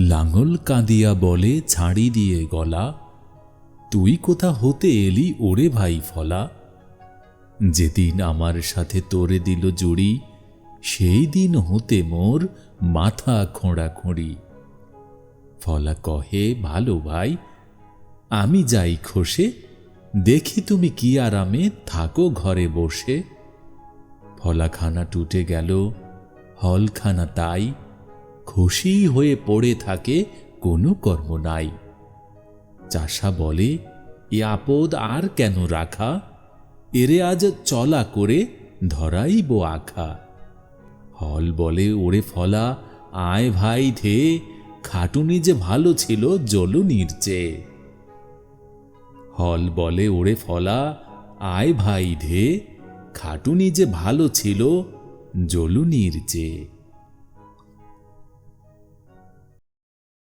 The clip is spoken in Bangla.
লাঙল কাঁদিয়া বলে ছাড়ি দিয়ে গলা, তুই কোথা হতে এলি ওরে ভাই ফলা? যেদিন আমার সাথে তোরে দিল জুড়ি, সেই দিন হতে মোর মাথা খোঁড়া খোঁড়ি। ফলা কহে, ভালো ভাই, আমি যাই খসে, দেখি তুমি কি আরামে থাকো ঘরে বসে। ফলাখানা টুটে গেল, হলখানা তাই খুশি হয়ে পড়ে থাকে কোনো কর্ম নাই। চাষা বলে, এ আপদ আর কেন রাখা? এরে আজ চলা করে ধরাইব আখা। হল বলে, ওরে ফলা, আয় ভাই ধে খাটুনি যে ভালো ছিল জলুনির চেয়ে। হল বলে, ওরে ফলা, আয় ভাই ধে খাটুনি যে ভালো ছিল জলুনির চেয়ে।